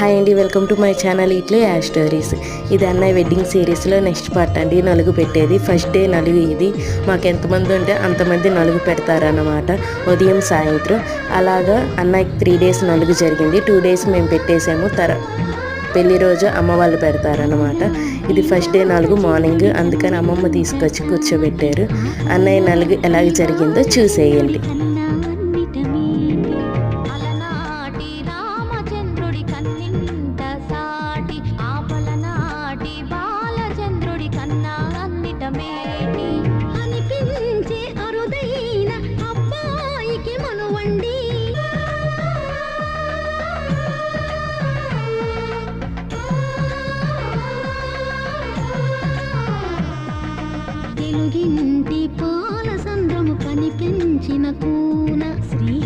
Hi అండి welcome to my channel ఇట్లే Yash stories ఇది అన్నయ్య వెడ్డింగ్ సిరీస్లో నెక్స్ట్ పార్ట్ అండి. నలుగు పెట్టేది. ఫస్ట్ డే నలుగు ఇది. మాకు ఎంతమంది ఉంటే అంతమంది నలుగు పెడతారన్నమాట. ఉదయం సాయంత్రం. అలాగా అన్నయ్యకి త్రీ డేస్ నలుగు జరిగింది. టూ డేస్ మేము పెట్టేసాము తర పెళ్ళి రోజు అమ్మ వాళ్ళు పెడతారనమాట ఇది ఫస్ట్ డే నలుగు మార్నింగ్ అందుకని అమ్మమ్మ తీసుకొచ్చి కూర్చోబెట్టారు. అన్నయ్య నలుగు ఎలాగ జరిగిందో చూసేయండి. చేసుకోండి తెలుగింటి పాల సంద్రము కనిపించిన కూన శ్రీ